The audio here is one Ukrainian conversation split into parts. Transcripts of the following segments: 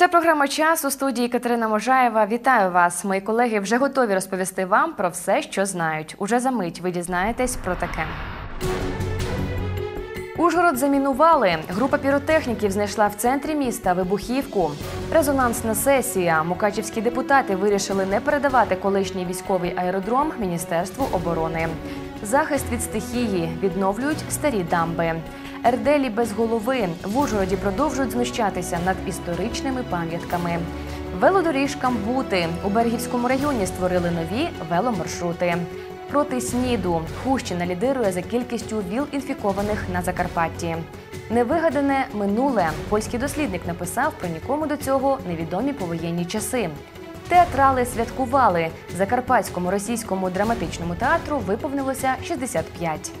Це програма час у студії Катерина Можаєва. Вітаю вас. Мої колеги вже готові розповісти вам про все, що знають. Уже за мить ви дізнаєтесь про таке. Ужгород замінували. Група піротехніків знайшла в центрі міста вибухівку. Резонансна сесія. Мукачівські депутати вирішили не передавати колишній військовий аеродром Міністерству оборони. Захист від стихії відновлюють старі дамби. Ерделі без голови в Ужгороді продовжують знущатися над історичними пам'ятками. Велодоріжкам бути у Бергівському районі створили нові веломаршрути. Проти СНІДу Хущина лідирує за кількістю віл інфікованих на Закарпатті. Невигадане минуле польський дослідник написав про нікому до цього невідомі повоєнні часи. Театрали святкували Закарпатському російському драматичному театру виповнилося 65.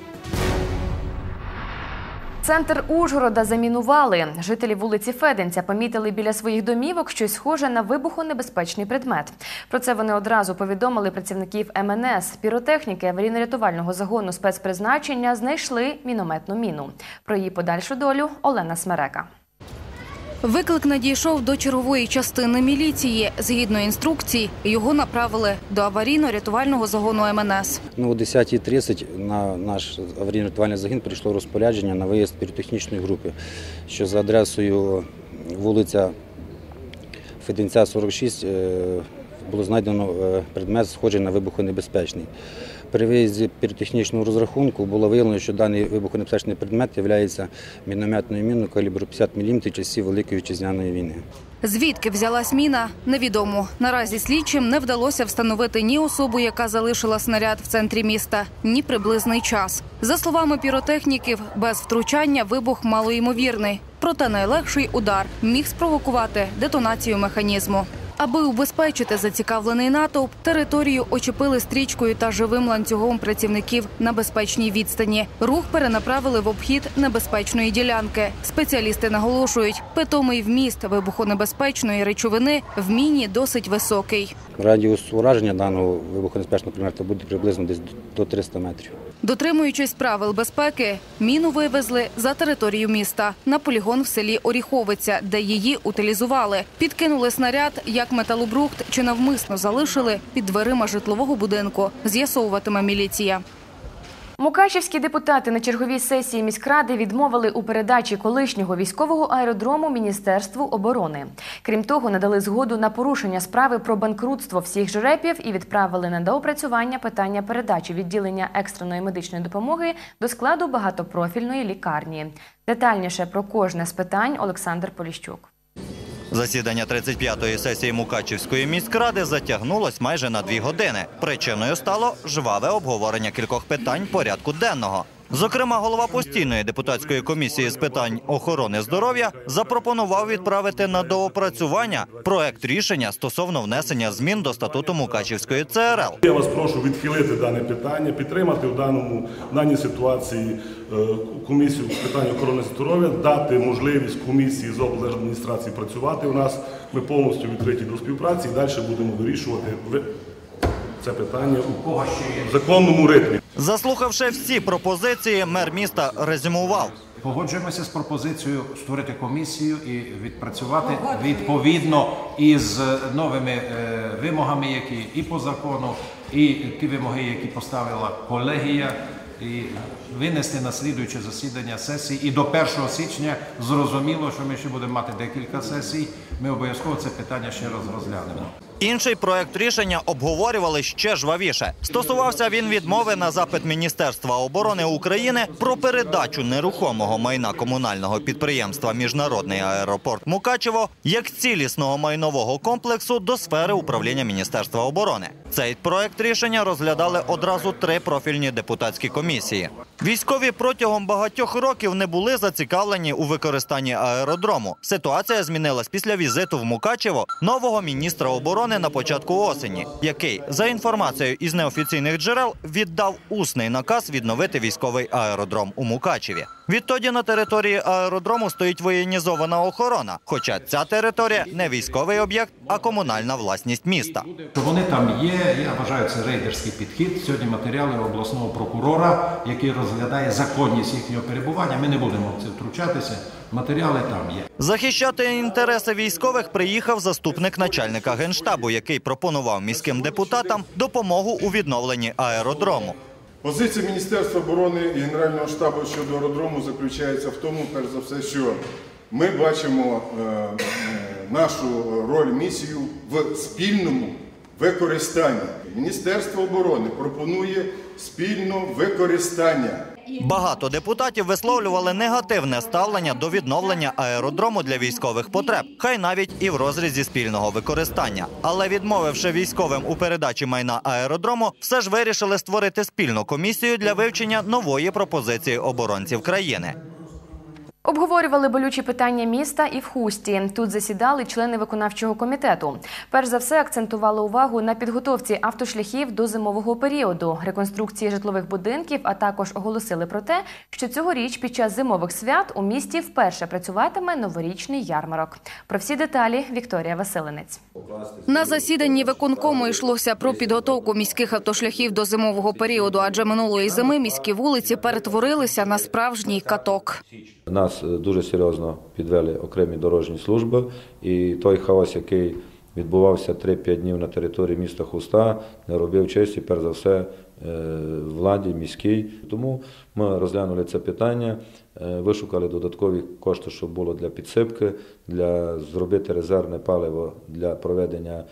Центр Ужгорода замінували. Жителі вулиці Феденця помітили біля своїх домівок щось схоже на вибухонебезпечний предмет. Про це вони одразу повідомили працівників МНС. Піротехніки аварійно-рятувального загону спецпризначення знайшли мінометну міну. Про її подальшу долю Олена Смерека. Виклик надійшов до чергової частини міліції. Згідно інструкцій, його направили до аварійно-рятувального загону МНС. Ну, о 10.30 на наш аварійно-рятувальний загін прийшло розпорядження на виїзд піротехнічної групи, що за адресою вулиця Феденця 46 е, було знайдено е, предмет, схожий на вибухонебезпечний. При виїзді піротехнічного розрахунку було виявлено, що даний вибухонебезпечний предмет є мінометною міною калібру 50 мм часів Великої вітчизняної війни. Звідки взялась міна, невідомо. Наразі слідчим не вдалося встановити ні особу, яка залишила снаряд в центрі міста, ні приблизний час. За словами піротехніків, без втручання вибух малоймовірний. Проте найлегший удар міг спровокувати детонацію механізму. Аби убезпечити зацікавлений натовп, територію очепили стрічкою та живим ланцюгом працівників на безпечній відстані. Рух перенаправили в обхід небезпечної ділянки. Спеціалісти наголошують, питомий вміст вибухонебезпечної речовини в міні досить високий. Радіус ураження даного вибухонебезпечного предмету буде приблизно десь до 300 метрів. Дотримуючись правил безпеки, міну вивезли за територію міста на полігон в селі Оріховиця, де її утилізували. Підкинули снаряд як металобрухт чи навмисно залишили під дверима житлового будинку. З'ясовуватиме міліція. Мукачівські депутати на черговій сесії міськради відмовили у передачі колишнього військового аеродрому Міністерству оборони. Крім того, надали згоду на порушення справи про банкрутство всіх жрепів і відправили на доопрацювання питання передачі відділення екстреної медичної допомоги до складу багатопрофільної лікарні. Детальніше про кожне з питань Олександр Поліщук. Засідання 35-ї сесії Мукачівської міськради затягнулось майже на дві години. Причиною стало жваве обговорення кількох питань порядку денного. Зокрема, голова постійної депутатської комісії з питань охорони здоров'я запропонував відправити на доопрацювання проект рішення стосовно внесення змін до статуту Мукачівської ЦРЛ. Я вас прошу відхилити дане питання, підтримати в даному в даній ситуації е, комісію з питань охорони здоров'я, дати можливість комісії з облдержадміністрації працювати у нас. Ми повністю відкриті до співпраці і далі будемо вирішувати це питання у законному ритмі. Заслухавши всі пропозиції, мер міста резюмував. Погоджуємося з пропозицією створити комісію і відпрацювати відповідно із е, новими е, вимогами, які і по закону, і ті вимоги, які поставила колегія, і винести на слідуюче засідання сесії. І до 1 січня зрозуміло, що ми ще будемо мати декілька сесій. Ми обов'язково це питання ще раз розглянемо. Інший проект рішення обговорювали ще жвавіше. Стосувався він відмови на запит Міністерства оборони України про передачу нерухомого майна комунального підприємства Міжнародний аеропорт Мукачево як цілісного майнового комплексу до сфери управління Міністерства оборони. Цей проект рішення розглядали одразу три профільні депутатські комісії. Військові протягом багатьох років не були зацікавлені у використанні аеродрому. Ситуація змінилась після візиту в Мукачево нового міністра оборони на початку осені, який, за інформацією із неофіційних джерел, віддав усний наказ відновити військовий аеродром у Мукачеві. Відтоді на території аеродрому стоїть воєнізована охорона. Хоча ця територія не військовий об'єкт, а комунальна власність міста. Вони там є, я вважаю, це рейдерський підхід. Сьогодні матеріали обласного прокурора, який розглядає законність їхнього перебування. Ми не будемо в це втручатися. Матеріали там є. Захищати інтереси військових приїхав заступник начальника генштабу, який пропонував міським депутатам допомогу у відновленні аеродрому. Позиція Міністерства оборони і Генерального штабу щодо аеродрому заключається в тому, перш за все, що ми бачимо е, е, нашу роль, місію в спільному використанні. Міністерство оборони пропонує спільне використання. Багато депутатів висловлювали негативне ставлення до відновлення аеродрому для військових потреб, хай навіть і в розрізі спільного використання. Але відмовивши військовим у передачі майна аеродрому, все ж вирішили створити спільну комісію для вивчення нової пропозиції оборонців країни. Обговорювали болючі питання міста і в хусті. Тут засідали члени виконавчого комітету. Перш за все акцентували увагу на підготовці автошляхів до зимового періоду, реконструкції житлових будинків, а також оголосили про те, що цьогоріч під час зимових свят у місті вперше працюватиме новорічний ярмарок. Про всі деталі Вікторія Василинець. На засіданні виконкому йшлося про підготовку міських автошляхів до зимового періоду, адже минулої зими міські вулиці перетворилися на справжній каток. Нас е, дуже серйозно підвели окремі дорожні служби, і той хаос, який відбувався 3-5 днів на території міста Хуста, не робив честі, перш за все, е, владі міській. Тому ми розглянули це питання, е, вишукали додаткові кошти, щоб було для підсипки, для зробити резервне паливо для проведення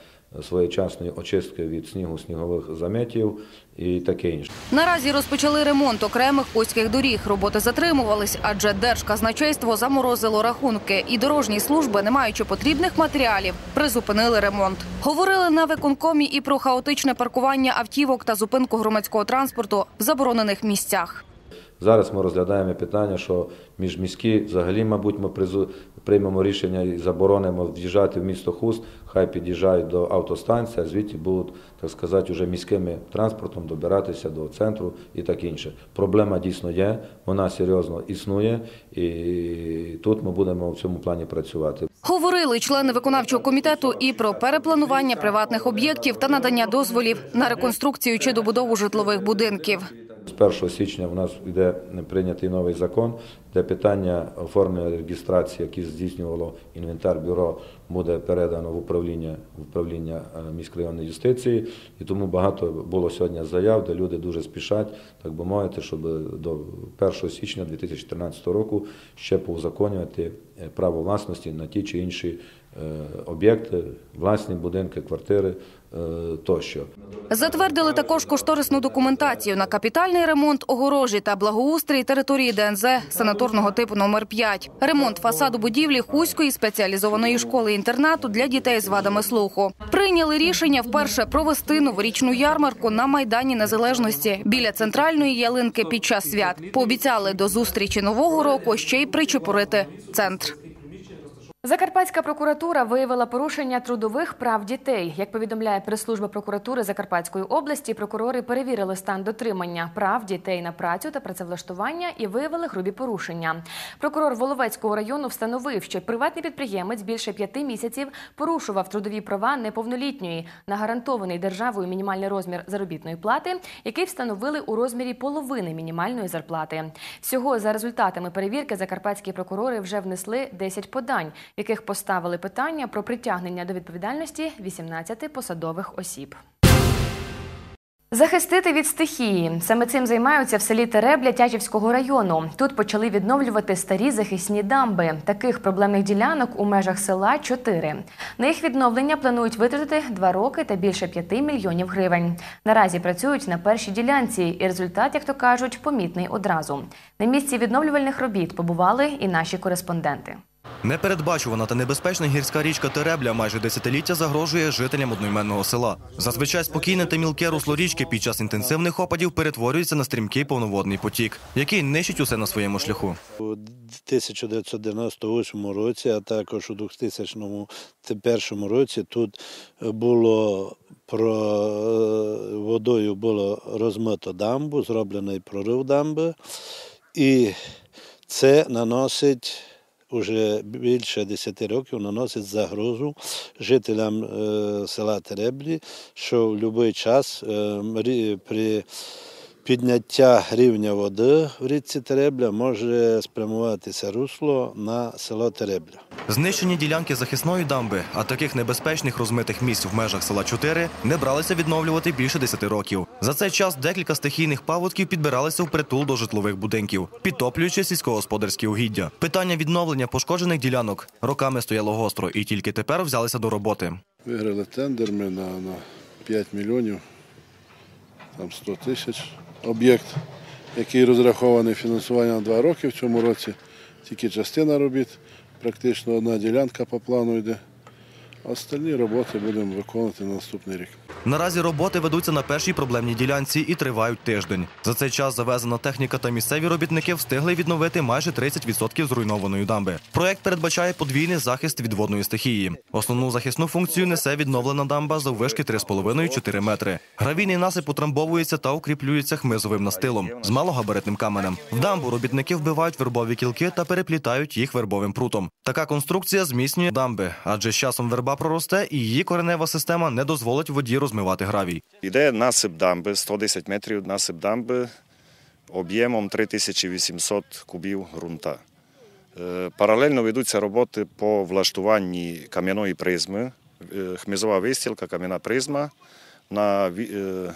своєчасної очистки від снігу, снігових заметів і таке інше. Наразі розпочали ремонт окремих хуських доріг. Роботи затримувались, адже держказначейство заморозило рахунки, і дорожні служби, не маючи потрібних матеріалів, призупинили ремонт. Говорили на виконкомі і про хаотичне паркування автівок та зупинку громадського транспорту в заборонених місцях. Зараз ми розглядаємо питання, що міжміські взагалі, мабуть, ми приймемо рішення і заборонимо в'їжджати в місто Хуст, хай під'їжджають до автостанції, а звідти будуть, так сказати, вже міським транспортом добиратися до центру і так інше. Проблема дійсно є, вона серйозно існує, і тут ми будемо в цьому плані працювати. Говорили члени виконавчого комітету і про перепланування приватних об'єктів та надання дозволів на реконструкцію чи добудову житлових будинків. З 1 січня в нас йде прийнятий новий закон, де питання оформлення реєстрації, яке здійснювало інвентар бюро, буде передано в управління в управління е, міськрайонної юстиції. І тому багато було сьогодні заяв, де люди дуже спішать, так би мовити, щоб до 1 січня 2014 року ще поузаконювати е, право власності на ті чи інші е, об'єкти, власні будинки, квартири тощо. Затвердили також кошторисну документацію на капітальний ремонт огорожі та благоустрій території ДНЗ санаторного типу номер 5 ремонт фасаду будівлі Хуської спеціалізованої школи-інтернату для дітей з вадами слуху. Прийняли рішення вперше провести новорічну ярмарку на майдані Незалежності біля центральної ялинки під час свят. Пообіцяли до зустрічі нового року ще й причепурити центр. Закарпатська прокуратура виявила порушення трудових прав дітей. Як повідомляє прес-служба прокуратури Закарпатської області, прокурори перевірили стан дотримання прав дітей на працю та працевлаштування і виявили грубі порушення. Прокурор Воловецького району встановив, що приватний підприємець більше п'яти місяців порушував трудові права неповнолітньої на гарантований державою мінімальний розмір заробітної плати, який встановили у розмірі половини мінімальної зарплати. Всього за результатами перевірки закарпатські прокурори вже внесли 10 подань, яких поставили питання про притягнення до відповідальності 18 посадових осіб. Захистити від стихії саме цим займаються в селі Теребля Тячівського району. Тут почали відновлювати старі захисні дамби. Таких проблемних ділянок у межах села чотири. На їх відновлення планують витратити два роки та більше п'яти мільйонів гривень. Наразі працюють на першій ділянці, і результат, як то кажуть, помітний одразу. На місці відновлювальних робіт побували і наші кореспонденти. Непередбачувана та небезпечна гірська річка Теребля майже десятиліття загрожує жителям одноіменного села. Зазвичай спокійне та мілке русло річки під час інтенсивних опадів перетворюється на стрімкий повноводний потік, який нищить усе на своєму шляху. У 1998 році, а також у 2001 році тут було про водою було розмито дамбу, зроблений прорив дамби, і це наносить уже більше 10 років наносить загрозу жителям е, села Тереблі, що в будь-який час е, при підняття рівня води в річці Теребля може спрямуватися русло на село Теребля. Знищені ділянки захисної дамби, а таких небезпечних розмитих місць в межах села 4 не бралися відновлювати більше 10 років. За цей час декілька стихійних паводків підбиралися в притул до житлових будинків, підтоплюючи сільськогосподарські угіддя. Питання відновлення пошкоджених ділянок роками стояло гостро і тільки тепер взялися до роботи. Виграли тендер ми на, на 5 мільйонів, там 100 тисяч. Об'єкт, який розрахований фінансування на два роки в цьому році, тільки частина робіт, практично одна ділянка по плану йде. Остальні роботи будемо виконувати на наступний рік. Наразі роботи ведуться на першій проблемній ділянці і тривають тиждень. За цей час завезена техніка та місцеві робітники встигли відновити майже 30% зруйнованої дамби. Проект передбачає подвійний захист від водної стихії. Основну захисну функцію несе відновлена дамба заввишки 3,5-4 метри. Гравійний насип утрамбовується та укріплюється хмизовим настилом з малогабаритним каменем. В дамбу робітники вбивають вербові кілки та переплітають їх вербовим прутом. Така конструкція зміцнює дамби, адже з часом верба проросте і її коренева система не дозволить воді розмивати гравій. Іде насип дамби, 110 метрів насип дамби об'ємом 3800 кубів ґрунта. Е, Паралельно ведуться роботи по влаштуванні кам'яної призми, хмізова вистілка, кам'яна призма на, е,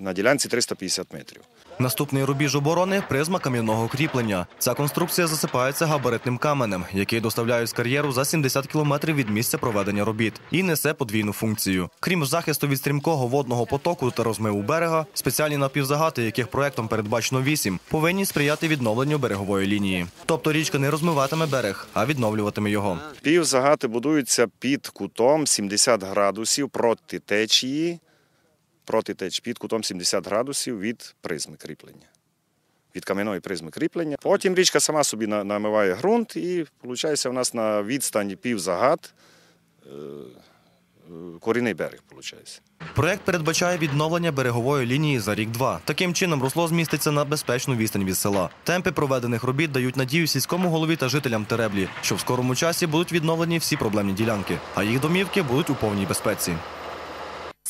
на ділянці 350 метрів. Наступний рубіж оборони призма кам'яного кріплення. Ця конструкція засипається габаритним каменем, який доставляють з кар'єру за 70 кілометрів від місця проведення робіт, і несе подвійну функцію. Крім захисту від стрімкого водного потоку та розмиву берега, спеціальні напівзагати, яких проектом передбачено 8, повинні сприяти відновленню берегової лінії. Тобто річка не розмиватиме берег, а відновлюватиме його. Півзагати будуються під кутом 70 градусів проти течії, проти теч, під кутом 70 градусів від призми кріплення. Від кам'яної призми кріплення. Потім річка сама собі намиває ґрунт і виходить у нас на відстані півзагат е, е, корінний берег. Проект передбачає відновлення берегової лінії за рік-два. Таким чином русло зміститься на безпечну відстань від села. Темпи проведених робіт дають надію сільському голові та жителям Тереблі, що в скорому часі будуть відновлені всі проблемні ділянки, а їх домівки будуть у повній безпеці.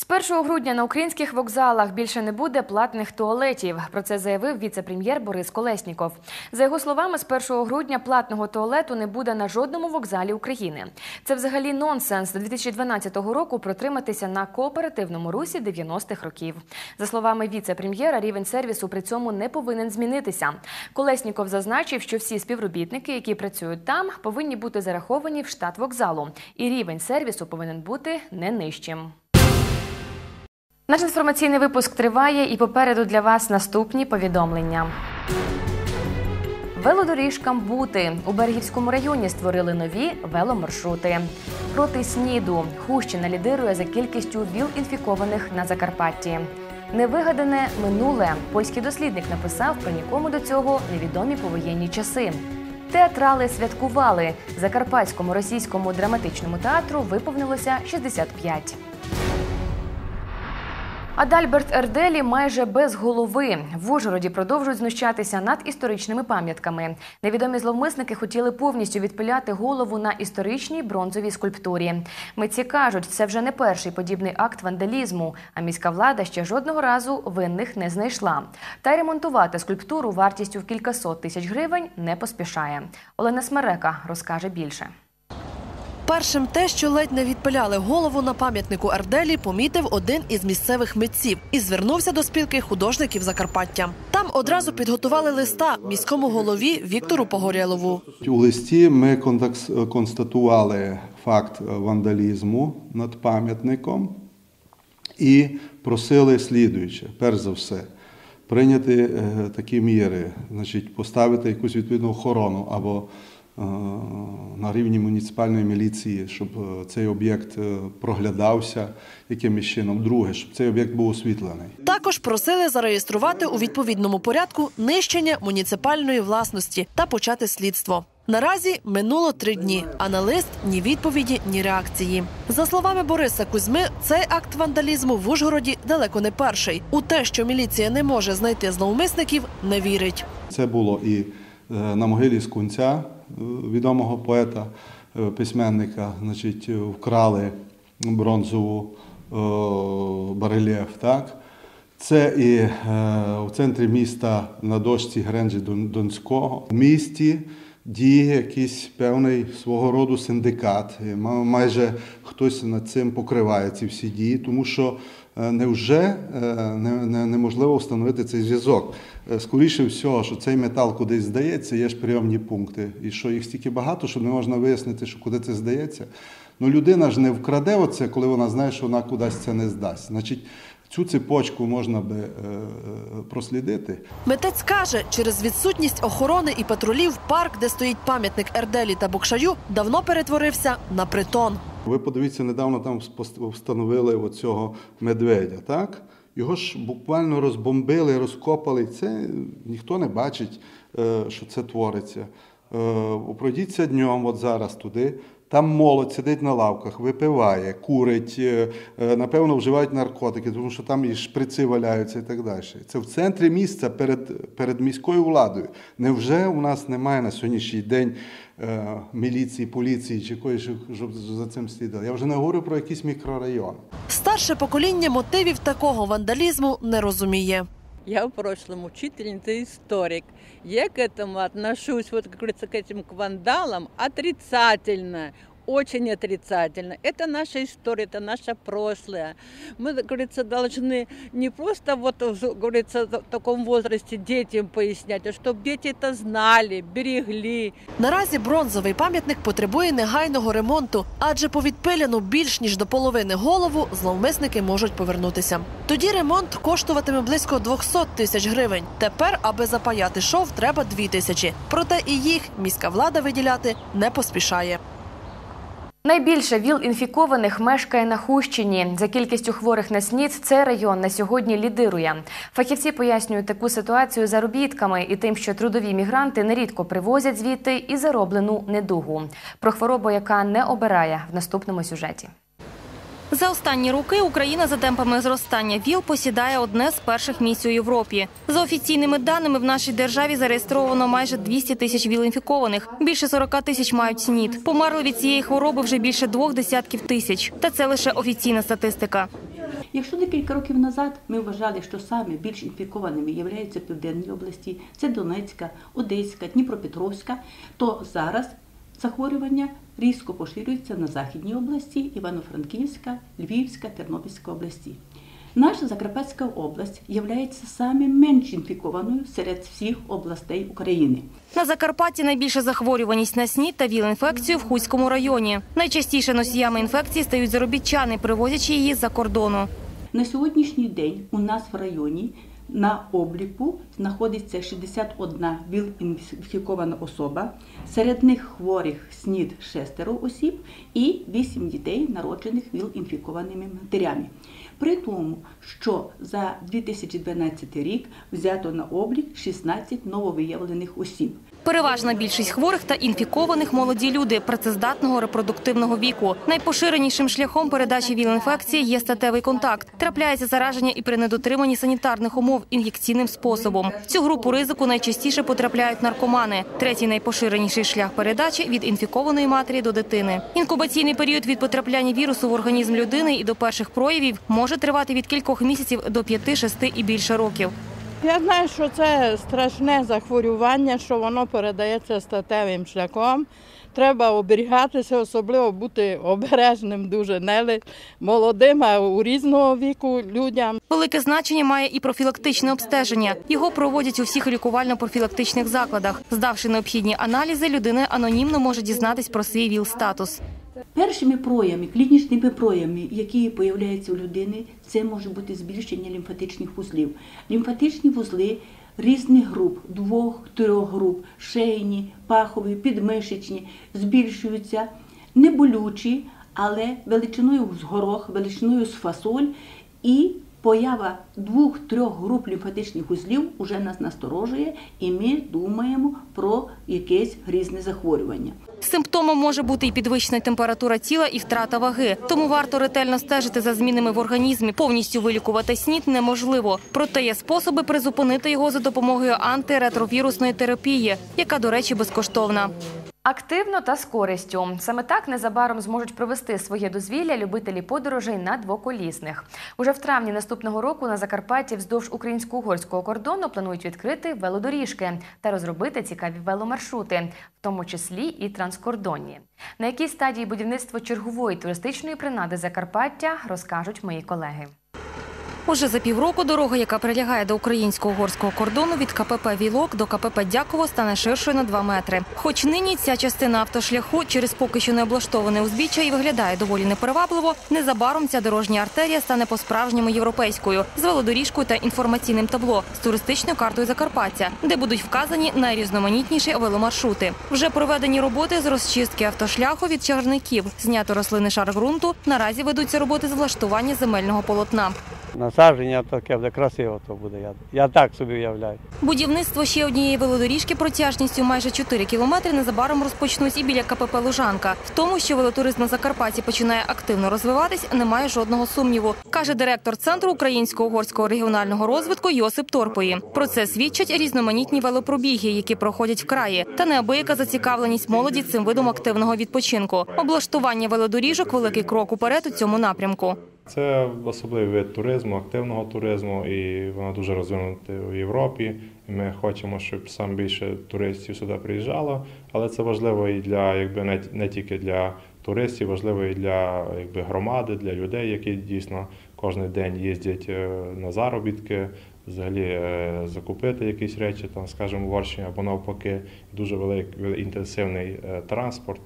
З 1 грудня на українських вокзалах більше не буде платних туалетів. Про це заявив віце-прем'єр Борис Колесніков. За його словами, з 1 грудня платного туалету не буде на жодному вокзалі України. Це взагалі нонсенс до 2012 року протриматися на кооперативному русі 90-х років. За словами віце-прем'єра, рівень сервісу при цьому не повинен змінитися. Колесніков зазначив, що всі співробітники, які працюють там, повинні бути зараховані в штат вокзалу, і рівень сервісу повинен бути не нижчим. Наш інформаційний випуск триває і попереду для вас наступні повідомлення. Велодоріжкам бути у Берегівському районі створили нові веломаршрути. Проти СНІДу Хущина лідирує за кількістю ВІЛ-інфікованих на Закарпатті. Невигадане минуле польський дослідник написав про нікому до цього невідомі повоєнні часи. Театрали святкували Закарпатському російському драматичному театру виповнилося 65. Адальберт Ерделі майже без голови. В Ужгороді продовжують знущатися над історичними пам'ятками. Невідомі зловмисники хотіли повністю відпиляти голову на історичній бронзовій скульптурі. Митці кажуть, це вже не перший подібний акт вандалізму, а міська влада ще жодного разу винних не знайшла. Та й ремонтувати скульптуру вартістю в кількасот тисяч гривень не поспішає. Олена Смерека розкаже більше. Першим те, що ледь не відпиляли голову на пам'ятнику Арделі, помітив один із місцевих митців і звернувся до спілки художників Закарпаття. Там одразу підготували листа міському голові Віктору Погорєлову. У листі ми констатували факт вандалізму над пам'ятником і просили слідуюче, перш за все, прийняти е, такі міри, значить, поставити якусь відповідну охорону або на рівні муніципальної міліції, щоб е, цей об'єкт е, проглядався якимось чином. Друге, щоб цей об'єкт був освітлений. Також просили зареєструвати у відповідному порядку нищення муніципальної власності та почати слідство. Наразі минуло три дні, а на лист ні відповіді, ні реакції. За словами Бориса Кузьми, цей акт вандалізму в Ужгороді далеко не перший. У те, що міліція не може знайти зловмисників, не вірить. Це було і е, на могилі Скунця, е, відомого поета, е, письменника, значить, е, вкрали бронзову е, барельєф, так? Це і у центрі міста на дошці Гренджі Донського. В місті діє якийсь певний свого роду синдикат. Майже хтось над цим покриває ці всі дії, тому що невже не, не, неможливо встановити цей зв'язок. Е, Скоріше всього, що цей метал кудись здається, є ж прийомні пункти. І що їх стільки багато, що не можна вияснити, що куди це здається. Ну, людина ж не вкраде оце, коли вона знає, що вона кудись це не здасть. Значить, цю цепочку можна би е, е, прослідити. Митець каже, через відсутність охорони і патрулів парк, де стоїть пам'ятник Ерделі та Бокшаю, давно перетворився на притон. Ви подивіться, недавно там встановили оцього медведя, так? Його ж буквально розбомбили, розкопали. Це ніхто не бачить, е, що це твориться. Е, Пройдіться днем, от зараз туди. Там молодь сидить на лавках, випиває, курить, е, напевно, вживають наркотики, тому що там і шприци валяються і так далі. Це в центрі міста перед, перед міською владою. Невже у нас немає на сьогоднішній день міліції, поліції чи кої щоб за цим слідили? Я вже не говорю про якийсь мікрорайон. Старше покоління мотивів такого вандалізму не розуміє. Я в прошлом учительница історик историк. Я к этому отношусь, вот, как говорится, к этим к вандалам отрицательно, очень отрицательно. Это наша история, это наше прошлое. Мы, как говорится, должны не просто, вот, как говорится, в таком возрасте детям пояснять, а чтобы дети это знали, берегли. Наразі бронзовий пам'ятник потребує негайного ремонту, адже по відпиляну більш ніж до половини голову зловмисники можуть повернутися. Тоді ремонт коштуватиме близько 200 тисяч гривень. Тепер, аби запаяти шов, треба 2 тисячі. Проте і їх міська влада виділяти не поспішає. Найбільше ВІЛ-інфікованих мешкає на Хущині. За кількістю хворих на СНІД цей район на сьогодні лідирує. Фахівці пояснюють таку ситуацію заробітками і тим, що трудові мігранти нерідко привозять звідти і зароблену недугу. Про хворобу, яка не обирає в наступному сюжеті. За останні роки Україна за темпами зростання ВІЛ посідає одне з перших місць у Європі. За офіційними даними, в нашій державі зареєстровано майже 200 тисяч ВІЛ-інфікованих. Більше 40 тисяч мають СНІД. Померли від цієї хвороби вже більше двох десятків тисяч. Та це лише офіційна статистика. Якщо декілька років назад ми вважали, що саме більш інфікованими являються південні області, це Донецька, Одеська, Дніпропетровська, то зараз захворювання різко поширюється на Західній області, Івано-Франківська, Львівська, Тернопільська області. Наша Закарпатська область є саме менш інфікованою серед всіх областей України. На Закарпатті найбільша захворюваність на СНІД та ВІЛ-інфекцію в Хуському районі. Найчастіше носіями інфекції стають заробітчани, привозячи її з-за кордону. На сьогоднішній день у нас в районі на обліку знаходиться 61 ВІЛ-інфікована особа. Серед них хворих СНІД шестеро осіб і 8 дітей, народжених ВІЛ-інфікованими матерями. При тому, що за 2012 рік взято на облік 16 нововиявлених осіб. Переважна більшість хворих та інфікованих молоді люди працездатного репродуктивного віку. Найпоширенішим шляхом передачі ВІЛ-інфекції є статевий контакт. Трапляється зараження і при недотриманні санітарних умов ін'єкційним способом. Цю групу ризику найчастіше потрапляють наркомани. Третій найпоширеніший шлях передачі від інфікованої матері до дитини. Інкубаційний період від потрапляння вірусу в організм людини і до перших проявів може тривати від кількох місяців до 5-6 і більше років. Я знаю, що це страшне захворювання, що воно передається статевим шляхом. Треба оберігатися, особливо бути обережним, дуже не молодим, а у різного віку людям. Велике значення має і профілактичне обстеження. Його проводять у всіх лікувально-профілактичних закладах. Здавши необхідні аналізи, людина анонімно може дізнатись про свій ВІЛ-статус. Першими проявами, клінічними проявами, які появляються у людини, це може бути збільшення лімфатичних вузлів. Лімфатичні вузли різних груп, двох-трьох груп, шейні, пахові, підмишечні, збільшуються не болючі, але величиною з горох, величиною з фасоль і Поява двох-трьох груп лімфатичних узлів уже нас насторожує, і ми думаємо про якесь грізне захворювання. Симптомом може бути і підвищена температура тіла, і втрата ваги. Тому варто ретельно стежити за змінами в організмі. Повністю вилікувати СНІД неможливо. Проте є способи призупинити його за допомогою антиретровірусної терапії, яка, до речі, безкоштовна. Активно та з користю. Саме так незабаром зможуть провести своє дозвілля любителі подорожей на двоколісних. Уже в травні наступного року на Закарпатті вздовж українсько-угорського кордону планують відкрити велодоріжки та розробити цікаві веломаршрути, в тому числі і транскордонні. На якій стадії будівництво чергової туристичної принади Закарпаття розкажуть мої колеги. Уже за півроку дорога, яка прилягає до українсько-угорського кордону від КПП Вілок до КПП Дяково, стане ширшою на 2 метри. Хоч нині ця частина автошляху через поки що не облаштоване узбіччя і виглядає доволі неперевабливо, незабаром ця дорожня артерія стане по-справжньому європейською з велодоріжкою та інформаційним табло з туристичною картою Закарпаття, де будуть вказані найрізноманітніші веломаршрути. Вже проведені роботи з розчистки автошляху від чагарників, знято рослини шар ґрунту. Наразі ведуться роботи з влаштування земельного полотна. Насадження таке буде красиво, то буде. Я, я так собі уявляю. Будівництво ще однієї велодоріжки протяжністю майже 4 кілометри незабаром розпочнуть і біля КПП Лужанка. В тому, що велотуризм на Закарпатті починає активно розвиватись, немає жодного сумніву, каже директор центру українсько-угорського регіонального розвитку Йосип Торпої. Про це свідчать різноманітні велопробіги, які проходять в краї, та неабияка зацікавленість молоді цим видом активного відпочинку. Облаштування велодоріжок великий крок уперед у цьому напрямку. Це особливий вид туризму, активного туризму, і вона дуже розвинута в Європі. І Ми хочемо, щоб сам більше туристів сюди приїжджало, але це важливо і для якби не, не тільки для туристів, важливо і для якби громади, для людей, які дійсно кожен день їздять е, на заробітки, взагалі е, закупити якісь речі, там, скажімо, в Угорщині або навпаки, дуже великий інтенсивний е, транспорт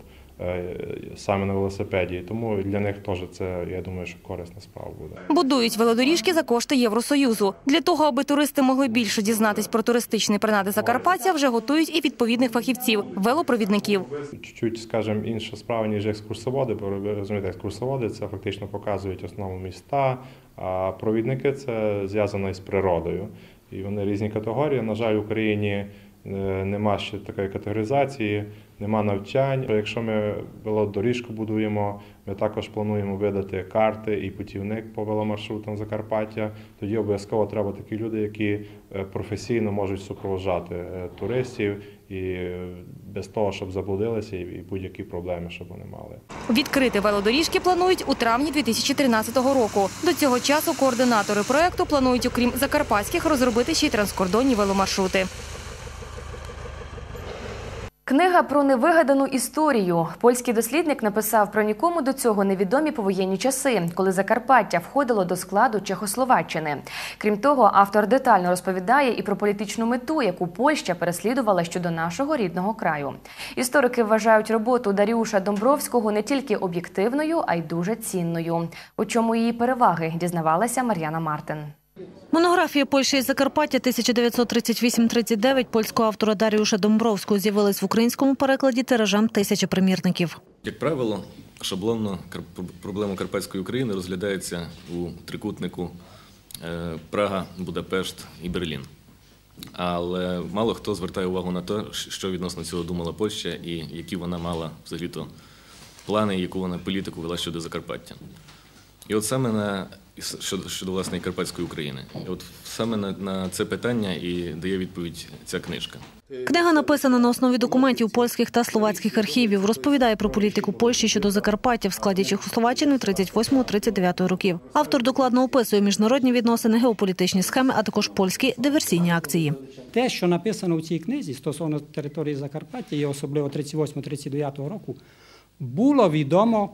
саме на велосипеді. Тому для них теж це, я думаю, що корисна справа буде. Будують велодоріжки за кошти Євросоюзу. Для того, аби туристи могли більше дізнатись про туристичні принади Закарпаття, вже готують і відповідних фахівців велопровідників. Чуть-чуть, скажімо, інша справа, ніж екскурсоводи, бо розумієте, екскурсоводи це фактично показують основу міста, а провідники це зв'язано із природою. І вони різні категорії. На жаль, в Україні е, нема ще такої категоризації, нема навчань. Якщо ми велодоріжку будуємо, ми також плануємо видати карти і путівник по веломаршрутам Закарпаття. Тоді обов'язково треба такі люди, які е, професійно можуть супроводжати е, туристів і е, без того, щоб заблудилися, і будь-які проблеми, щоб вони мали. Відкрити велодоріжки планують у травні 2013 року. До цього часу координатори проекту планують, окрім закарпатських, розробити ще й транскордонні веломаршрути. Книга про невигадану історію. Польський дослідник написав про нікому до цього невідомі повоєнні часи, коли Закарпаття входило до складу Чехословаччини. Крім того, автор детально розповідає і про політичну мету, яку Польща переслідувала щодо нашого рідного краю. Історики вважають роботу Даріуша Домбровського не тільки об'єктивною, а й дуже цінною. У чому її переваги дізнавалася Мар'яна Мартин. Монографія Польща і Закарпаття 1938-39 польського автора Даріуша Домбровського з'явилась в українському перекладі тиражем тисячі примірників. Як правило, шаблонно проблема Карпатської України розглядається у трикутнику е, Прага, Будапешт і Берлін. Але мало хто звертає увагу на те, що відносно цього думала Польща і які вона мала взагалі-то плани, яку вона політику вела щодо Закарпаття. І от саме на щодо, щодо власне Карпатської України. І от саме на, на це питання і дає відповідь ця книжка. Книга написана на основі документів польських та словацьких архівів. Розповідає про політику Польщі щодо Закарпаття в складі Чехословаччини 38-39 років. Автор докладно описує міжнародні відносини, геополітичні схеми, а також польські диверсійні акції. Те, що написано в цій книзі стосовно території Закарпаття, і особливо 38-39 року, було відомо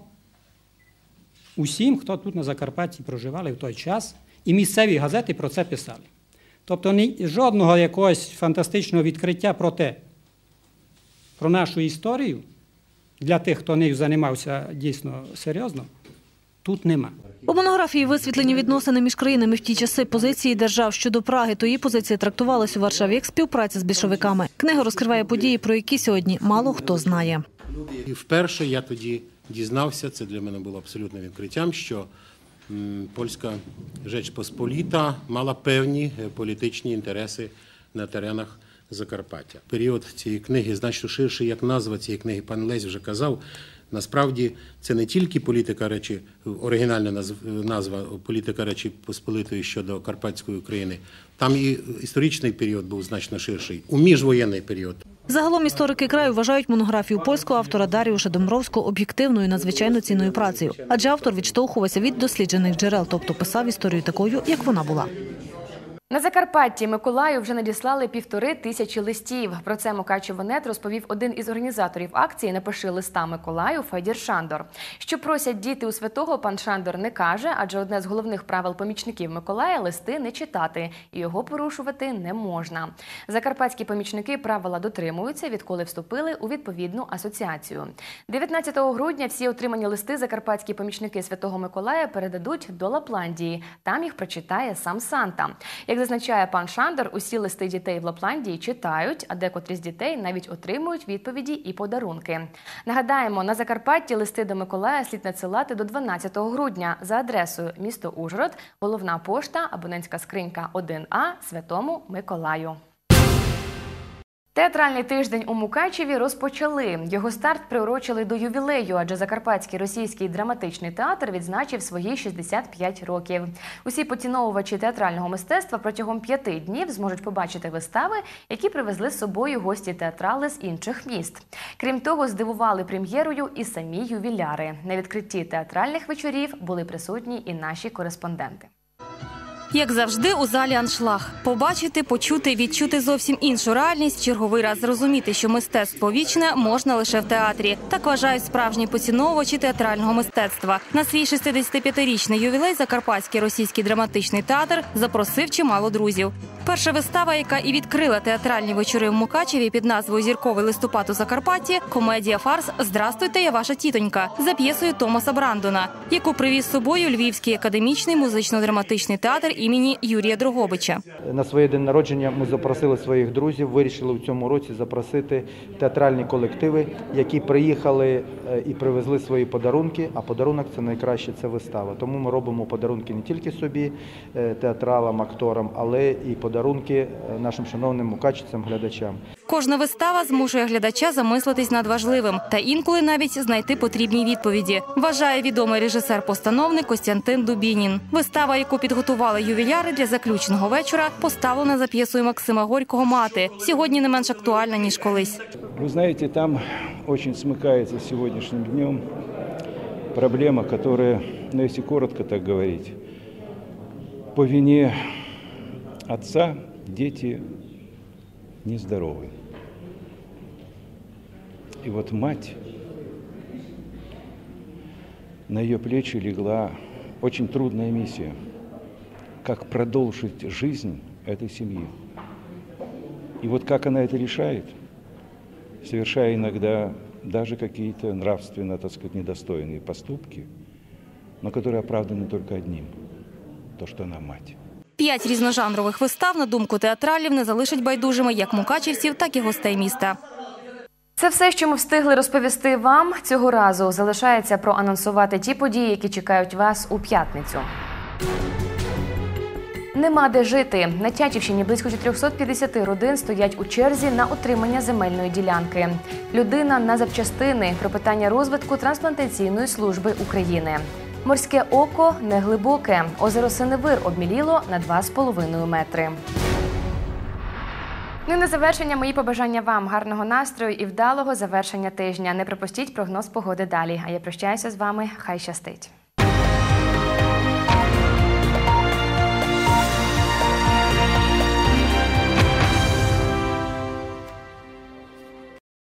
усім, хто тут на Закарпатті проживали в той час, і місцеві газети про це писали. Тобто ні, жодного якогось фантастичного відкриття про те, про нашу історію, для тих, хто нею займався дійсно серйозно, тут нема. У монографії висвітлені відносини між країнами в ті часи позиції держав щодо Праги. То її позиція трактувалась у Варшаві як співпраця з більшовиками. Книга розкриває події, про які сьогодні мало хто знає. І вперше я тоді дізнався, це для мене було абсолютним відкриттям, що польська Rzecz Посполіта мала певні е, політичні інтереси на теренах Закарпаття. Період цієї книги значно ширший, як назва цієї книги, пан Лесь вже казав. Насправді це не тільки політика речі, оригінальна назв- назва політика речі Посполитої щодо Карпатської України. Там і історичний період був значно ширший, у міжвоєнний період. Загалом історики краю вважають монографію польського автора Даріуша Домбровського об'єктивною надзвичайно цінною працею, адже автор відштовхувався від досліджених джерел, тобто писав історію такою, як вона була. На Закарпатті Миколаю вже надіслали півтори тисячі листів. Про це Мукачево.нет розповів один із організаторів акції Напиши листа Миколаю Федір Шандор. Що просять діти у святого, пан Шандор не каже, адже одне з головних правил помічників Миколая листи не читати, і його порушувати не можна. Закарпатські помічники правила дотримуються, відколи вступили у відповідну асоціацію. 19 грудня всі отримані листи закарпатські помічники Святого Миколая передадуть до Лапландії. Там їх прочитає сам Санта. Як зазначає пан Шандер, усі листи дітей в Лапландії читають, а декотрі з дітей навіть отримують відповіді і подарунки. Нагадаємо, на Закарпатті листи до Миколая слід надсилати до 12 грудня за адресою місто Ужгород, головна пошта, абонентська скринька 1А Святому Миколаю. Театральний тиждень у Мукачеві розпочали. Його старт приурочили до ювілею, адже Закарпатський російський драматичний театр відзначив свої 65 років. Усі поціновувачі театрального мистецтва протягом п'яти днів зможуть побачити вистави, які привезли з собою гості театрали з інших міст. Крім того, здивували прем'єрою і самі ювіляри. На відкритті театральних вечорів були присутні і наші кореспонденти. Як завжди, у залі аншлаг побачити, почути, відчути зовсім іншу реальність. Черговий раз зрозуміти, що мистецтво вічне можна лише в театрі. Так вважають справжні поціновувачі театрального мистецтва. На свій 65-річний ювілей Закарпатський російський драматичний театр запросив чимало друзів. Перша вистава, яка і відкрила театральні вечори в Мукачеві під назвою Зірковий листопад у Закарпатті, комедія фарс Здрастуйте, я ваша тітонька за п'єсою Томаса Брандона, яку привіз з собою Львівський академічний музично-драматичний театр імені Юрія Дрогобича. На своє день народження ми запросили своїх друзів. Вирішили в цьому році запросити театральні колективи, які приїхали е, і привезли свої подарунки. А подарунок це найкраще це вистава. Тому ми робимо подарунки не тільки собі, е, театралам, акторам, але і подарунки е, нашим шановним мукачівцям, глядачам. Кожна вистава змушує глядача замислитись над важливим та інколи навіть знайти потрібні відповіді. Вважає відомий режисер-постановник Костянтин Дубінін. Вистава, яку підготували ювіляри для заключного вечора, поставлена за п'єсою Максима Горького Мати. Сьогодні не менш актуальна ніж колись. Вы знаете, там очень смыкается с сегодняшним днем проблема, которая, ну если коротко так говорить, по вине отца дети нездоровы. И вот мать, на ее плечи легла очень трудная миссия, как продолжить жизнь этой семьи. И вот как она это решает, совершая иногда даже какие-то нравственно, так сказать, недостойные поступки, но которые оправданы только одним – то, что она мать. П'ять різножанрових вистав, на думку театралів, не залишать байдужими як мукачівців, так і гостей міста. Це все, що ми встигли розповісти вам цього разу. Залишається проанонсувати ті події, які чекають вас у п'ятницю. Нема де жити. На Тячівщині близько 450 родин стоять у черзі на отримання земельної ділянки. Людина на запчастини про питання розвитку трансплантаційної служби України. Морське око неглибоке. Озеро Синевир обміліло на 2,5 метри. Ну і на завершення мої побажання вам гарного настрою і вдалого завершення тижня. Не пропустіть прогноз погоди далі. А я прощаюся з вами. Хай щастить.